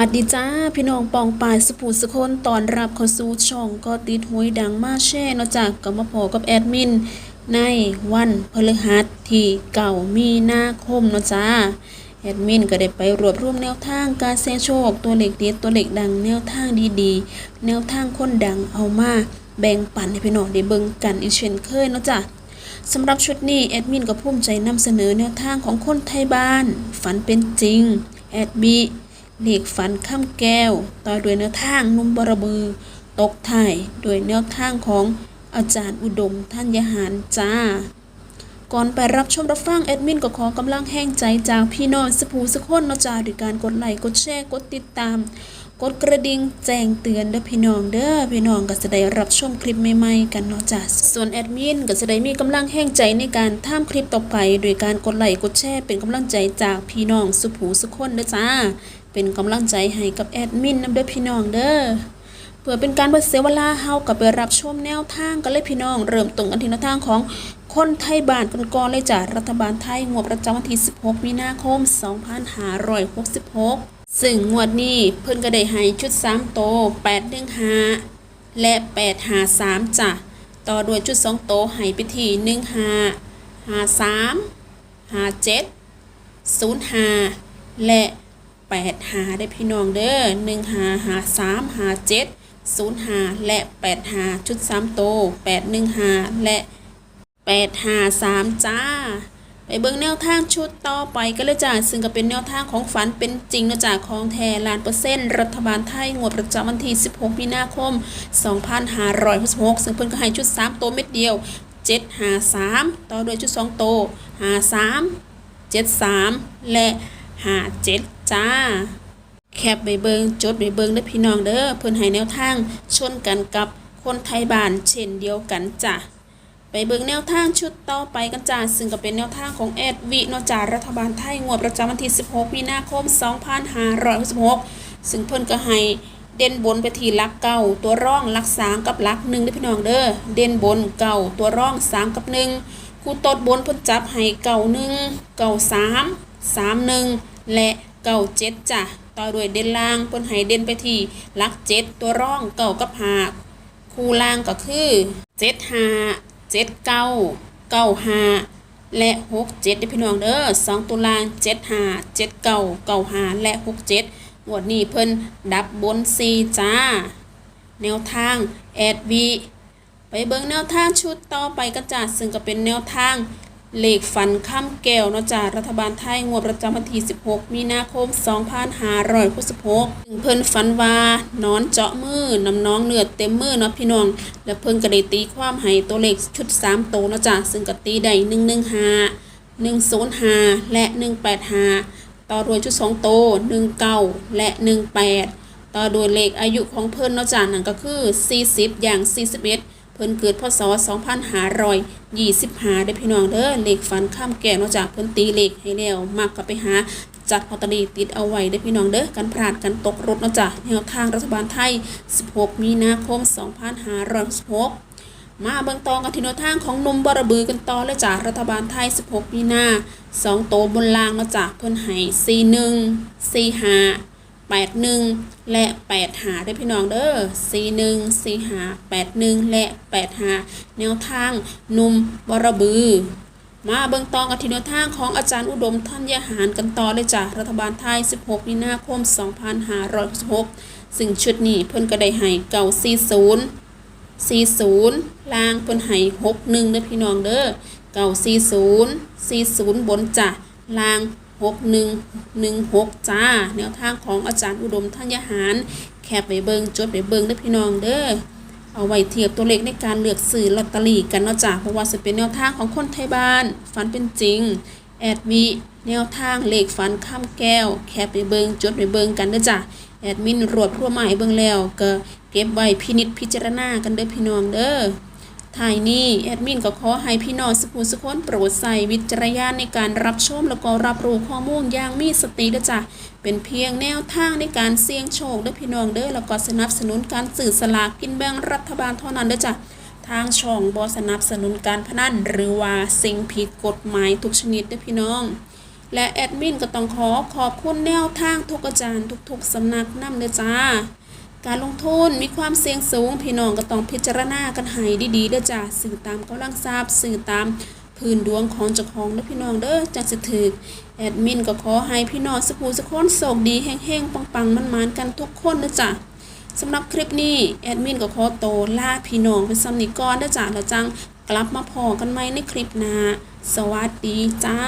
วัสดีจ้า พี่น้องปองปายสุภูสุคนตอนรับเข้าสู่ช่องก็ติดหวยดังมาแช่เนอกจากกับมาพอกับแอดมิน ในวันพฤหัสที่เก่ามีนาคมเนาะจ้า แอดมินก็ได้ไปรวบรวมแนวทางการเสี่ยงโชค ตัวเลขเด็ดตัวเลขดังแนวทางดีๆ แนวทางคนดังเอามาแบ่งปันให้พี่น้องได้เบิ่งกันอีกเช่นเคยเนาะจ้าสำหรับชุดนี้แอดมินก็ภูมิใจนำเสนอแนวทางของคนไทยบ้าน ฝันเป็นจริงแอดบี เลขฝันข้ามแก้ว ต่อด้วยแนวทางนุ่มบรบือ ตกถ่ายด้วยแนวทางของอาจารย์อุดมท่านยหารจ้า ก่อนไปรับชมรับฟังแอดมินก็ขอกำลังแห้งใจจากพี่น้องสภูสกคนนาะจ้าด้วยการกดไลค์กดแชร์กดติดตาม กดกระดิ่งแจ้งเตือนเด้อพี่น้องเด้อพี่น้องก็จะได้รับชมคลิปใหม่ๆกันเนาะจ้ะส่วนแอดมินก็จะได้มีกำลังแห่งใจในการทำคลิปต่อไปโดยการกดไลค์กดแชร์เป็นกำลังใจจากพี่น้องสุผูสุคนเด้อจ้า เป็นกำลังใจให้กับแอดมินนำเด้อพี่น้องเด้อเพื่อเป็นการบ่เสียเวลาเฮากับไปรับชมแนวทางกันเลยพี่น้องเริ่มตรงกันที่แนวทางของคนไทยบานกันก่อนเลยจ้ะรัฐบาลไทยงวดประจำวันที่ 16 มีนาคม 2566 ซึ่งงวดนี้เพิ่นก็ได้ให้ชุด3โต815และ853จ้ะต่อด้วยชุด2โตให้ไปที่15 53 57 05 และ8หาได้พี่น้องเด้อ1หาหา3หา7 0หาและ8หาชุด3โต8 1หาและ8หา3จ้า ไปเบิ่งแนวทางชุดต่อไปก็เลยจ้าซึ่งก็เป็นแนวทางของฝันเป็นจริงนะจ้าของแทลานเปอร์เซ็นต์รัฐบาลไทยงวดประจำวันที่ 16 มีนาคม 2566 ซึ่งเพิ่นก็ให้ชุด3โตวเม็ดเดียว 7 5 3 ต่อด้วยชุด2โตว5 3 7 3 และ 5 7 จ้า แคปใบเบิงจดใบเบิงเด้อพี่น้องเด้อเพิ่นให้แนวทางชนกันกับคนไทยบ้านเช่นเดียวกันจ้ะ เบิ่งแนวทางชุดต่อไปกันจ้าซึ่งก็เป็นแนวทางของแอดวิเนจารัฐบาลไทยงวดประจำวันที่ 16 มีนาคม 2566 ซึ่งเพิ่นก็ให้เด่นบนไปที่ลักเก้าตัวร่องลักสามกับลักหนึ่งเด้พี่น้องเด้อเด่นบนเก้าตัวร่องสามกับหนึ่งคู่ตดบนเพิ่นจับให้เก้าหนึ่งเก้าสามสามหนึ่งและเก้าเจ็ดจ้ะต่อด้วยเด่นล่างเพิ่นให้เด่นไปที่ลักเจ็ดตัวร่องเก้ากับหาคู่ล่างก็คือเจ็ดห้า จ็ดเก้าเก้าห้าและหกเจ็ดพี่น้องเด้อสองตุลาเจ็ดห้าเจ็ดเก้าเก้าห้าและหกเจ็ดงวดนี้เพิ่นดับบนซีจ้า แนวทางแอดวีไปเบิ่งแนวทางชุดต่อไปกระจ้าซึ่งก็เป็นแนวทาง เลขฟันข้ามแก้วเนาะจ้ารัฐบาลไทยงวดประจำวันที่ 16 มีนาคม 2566ซึ่งเพิ่นฝันว่านอนเจาะมือน้ำน้องเลือดเต็มมือเนาะพี่น้อง และเพิ่นก็ได้ตีความให้ตัวเลขชุด 3 โตวเนาะจ้าซึ่งก็ตีได้ 115 105 และ 185 ต่อด้วยชุด 2 โตว19 และ 18 ต่อด้วยเลขอายุของเพิ่นเนาะจ้านั่นก็คือ 40 อย่าง 41 เพิ่นเกิดพศ2525ได้อพี่น้องเด้อเลขฟันข้ามแก่นอกจากเพิ่นตีเลขให้แล้วมักก็ไปหาจัดลอตเตอรี่ติดเอาไว้ได้พี่น้องเด้อกันพลาดกันตกรถเนาะจ้ะแนวทางรัฐบาลไทย 16 มีนาคม 2566มาเบิ่งตองกันที่แนวทางของนมบรบือกันต่อเลยจ้ะรัฐบาลไทย 16 มีนาสองโตบนล่างเนาะจ้ะเพิ่นให้41 45 8 1 และ 8 หาได้พี่น้องเด้อ4 1 4หา8 1 และ 8 หา แนวทางนุ่มบรบือ มาเบิ่งตองกันที่แนวทางของอาจารย์อุดมท่านยหารกันต่อเลยจ้ะรัฐบาลไทย 16มีนาคม 2566ซึ่งชุดนี้เพิ่นก็ได้ให้เก่า40 40ล่างเพิ่นให้61เด้อพี่น้องเด้อเก่า40 40 บนจ้ะล่าง 6116 จ้า แนวทางของอาจารย์อุดมท่านยหาร แคปไปเบิงจดไปเบิงเด้พี่น้องเด้อเอาไว้เทียบตัวเลขในการเลือกซื้อลอตเตอรี่กันเนาะจ้ะเพราะว่าจะเป็นแนวทางของคนไทยบ้าน ฝันเป็นจริง แอดมีแนวทางเลขฝันข้ามแก้ว แคปไปเบิงจดไปเบิงกันเด้อจ้ะแอดมินรวบรวมมาให้เบิงแล้วก็เก็บไว้พินิจพิจารณากันเด้อพี่น้องเด้อ ท้ายนี้แอดมินก็ขอให้พี่น้องสกุลสุคนโปรดใส่วิจารณญาณในการรับชมแล้วก็รับรู้ข้อมูลอย่างมีสติด้วยจ้ะเป็นเพียงแนวทางในการเสี่ยงโชคด้อพี่น้องเด้อแล้วก็สนับสนุนการสื่อสลากกินแบ่งรัฐบาลเท่านั้นเด้อจ้ะทางช่องบอสนับสนุนการพนันหรือว่าสิ่งผิดกฎหมายทุกชนิดเด้อพี่น้อง และแอดมินก็ต้องขอขอบคุณแนวทางทุกอาจารย์ทุกๆสำนักนำเด้อจ้า การลงทุนมีความเสี่ยงสูง พี่น้องก็ต้องพิจารณากันให้ดีๆเด้อจ้าสื่อตามกำลังทราบสื่อตามพื้นดวงของเจ้าของเด้อพี่น้องเด้อจังสิถึกแอดมินก็ขอให้พี่น้องสุขูสุขคนโชคดีแห้งๆปังๆมันๆกันทุกคนเด้อจ้าสำหรับคลิปนี้แอดมินก็ขอโตลาพี่น้องเป็นสำนิกรเด้อจ้าแล้วจังกลับมาพอกันใหม่ในคลิปหน้าสวัสดีจ้า